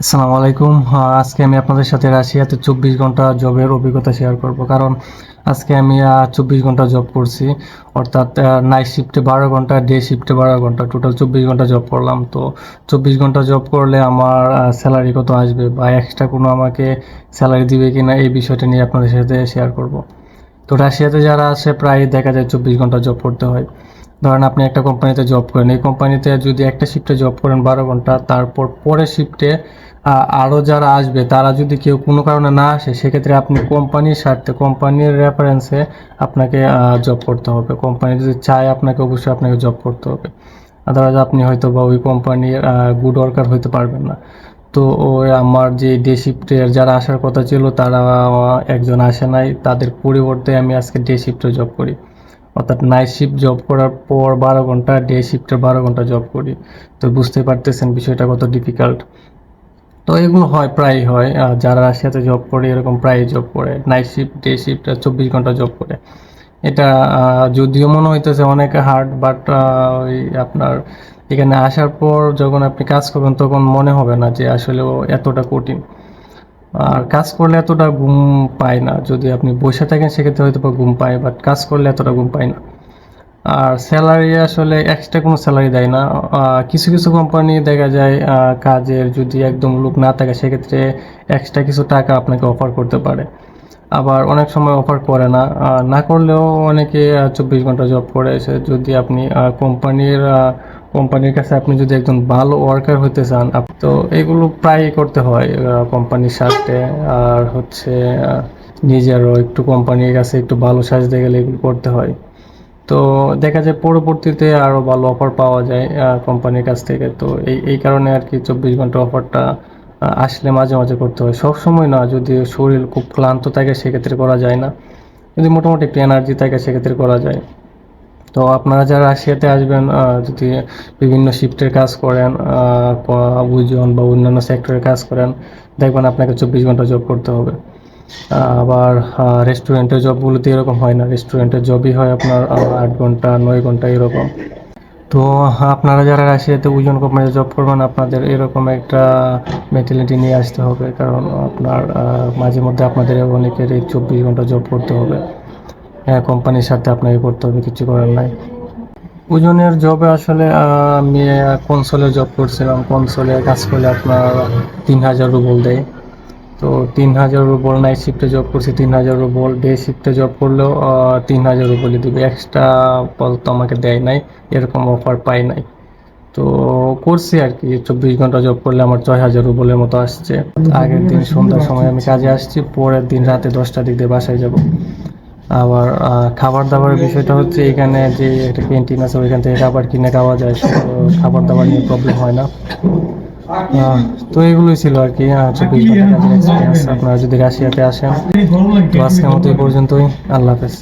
আসসালামু আলাইকুম। আজকে আমি আপনাদের সাথে রাশিয়াতে চব্বিশ ঘণ্টা জবের অভিজ্ঞতা শেয়ার করব। কারণ আজকে আমি চব্বিশ ঘণ্টা জব করছি। অর্থাৎ নাইট শিফটে বারো ঘণ্টা ডে শিফটে বারো ঘণ্টা। টোটাল চব্বিশ ঘণ্টা জব করলাম। তো চব্বিশ ঘণ্টা জব করলে আমার স্যালারি কত আসবে বা এক্সট্রা কোনো আমাকে স্যালারি দিবে কিনা এই বিষয়টা নিয়ে আপনাদের সাথে শেয়ার করব। তো রাশিয়াতে যারা আসে প্রায় দেখা যায় চব্বিশ ঘণ্টা জব করতে হয়। ধরেন আপনি একটা কোম্পানিতে জব করেন, এই কোম্পানিতে যদি একটা শিফটে জব করেন বারো ঘণ্টা, তারপর পরের শিফটে আরও যারা আসবে, তারা যদি কেউ কোনো কারণে না আসে, সেক্ষেত্রে আপনি কোম্পানির স্বার্থে, কোম্পানির রেফারেন্সে আপনাকে জব করতে হবে। কোম্পানি যদি চায় আপনাকে, অবশ্যই আপনাকে জব করতে হবে। আদারওয়াইজ আপনি হয়তো বা ওই কোম্পানির গুড ওয়ার্কার হইতে পারবেন না। তো ওই আমার যে ডে শিফটের যারা আসার কথা ছিল, তারা একজন আসে নাই। তাদের পরিবর্তে আমি আজকে ডে শিফটে জব করি। অর্থাৎ নাইট শিফট জব করার পর বারো ঘণ্টা ডে শিফটের বারো ঘণ্টা জব করি। তো বুঝতে পারতেছেন বিষয়টা কত ডিফিকাল্ট তো এগুলো হয় প্রায়ই হয়। যারা রাশিয়াতে জব করে, এরকম প্রায়ই জব করে। নাইট শিফট ডে শিফট চব্বিশ ঘণ্টা জব করে। এটা যদিও মনে হইতেছে অনেক হার্ড বাট ওই আপনার এখানে আসার পর যখন আপনি কাজ করবেন, তখন মনে হবে না যে আসলে এতটা কঠিন। আর কাজ করলে এতটা ঘুম পায় না। যদি আপনি বসে থাকেন, সেক্ষেত্রে হয়তো বা ঘুম পায় বাট কাজ করলে এতটা ঘুম পায় না। আর স্যালারি আসলে এক্সট্রা কোনো স্যালারি দেয় না। কিছু কিছু কোম্পানি দেখা যায় কাজের যদি একদম লোক না থাকে, সেক্ষেত্রে এক্সট্রা কিছু টাকা আপনাকে অফার করতে পারে। আবার অনেক সময় অফার করে না। না করলেও অনেকে চব্বিশ ঘণ্টা জব করে। যদি আপনি কোম্পানির কোম্পানির কাছে আপনি যদি একজন ভালো ওয়ার্কার হতে চান তো এগুলো প্রায় করতে হয় কোম্পানির সাথে আর হচ্ছে নিজেরও একটু কোম্পানির কাছে একটু ভালো সাজতে গেলে এগুলো করতে হয়। তো দেখা যায় পরবর্তীতে আরও ভালো অফার পাওয়া যায় কোম্পানির কাছ থেকে। তো এই এই কারণে আর কি চব্বিশ ঘণ্টা অফারটা আসলে মাঝে মাঝে করতে হয়। সব সময় না, যদি শরীর খুব ক্লান্ত থাকে সেক্ষেত্রে করা যায় না। যদি মোটামুটি একটু এনার্জি থাকে সেক্ষেত্রে করা যায়। তো আপনারা যারা রাশিয়াতে আসবেন যদি বিভিন্ন শিফটের কাজ করেন বুঝন বা অন্যান্য সেক্টরের কাজ করেন, দেখবেন আপনাকে চব্বিশ ঘণ্টা জব করতে হবে। আবার রেস্টুরেন্টের জবগুলোতে এরকম হয় না। রেস্টুরেন্টের জবই হয় আপনার আট ঘণ্টা, নয় ঘণ্টা এরকম। তো আপনারা যারা রাশিয়াতে উজন কোম্পানিতে জব করবেন, আপনাদের এরকম একটা মেন্টালিটি নিয়ে আসতে হবে। কারণ আপনার মাঝে মধ্যে আপনাদের অনেকের এই চব্বিশ ঘণ্টা জব করতে হবে। কোম্পানির সাথে আপনাকে করতে হবে, কিছু করার নাই। ওজনের জবে আসলে আমি কনসোলে জব করছিলাম। কনসোলে কাজ করলে আপনার তিন হাজার রুবল দেয়। তো তিন হাজার রুবল নাইট শিফটে জব করছি, তিন হাজার রুবল ডে শিফটে জব করলেও তিন হাজার রুবলই দিবে। এক্সট্রা বল তো আমাকে দেয় নাই, এরকম অফার পাই নাই। তো করছি আর কি, চব্বিশ ঘণ্টা জব করলে আমার ছয় হাজার রুবলের মতো আসছে। আগের দিন সন্ধ্যার সময় আমি কাজে আসছি, পরের দিন রাতে দশটার দিক দিয়ে বাসায় যাব। আবার খাবার দাবারের বিষয়টা হচ্ছে এখানে যে একটা ক্যান্টিন আছে, ওইখান থেকে খাবার কিনে খাওয়া যায় খাবার দাবার নিয়ে প্রবলেম হয় না। তো এগুলোই ছিল আর কি চব্বিশ ঘণ্টা আপনারা যদি রাশিয়াতে আসেন, তো আজকের মতো এই পর্যন্তই। আল্লাহ হাফেজ।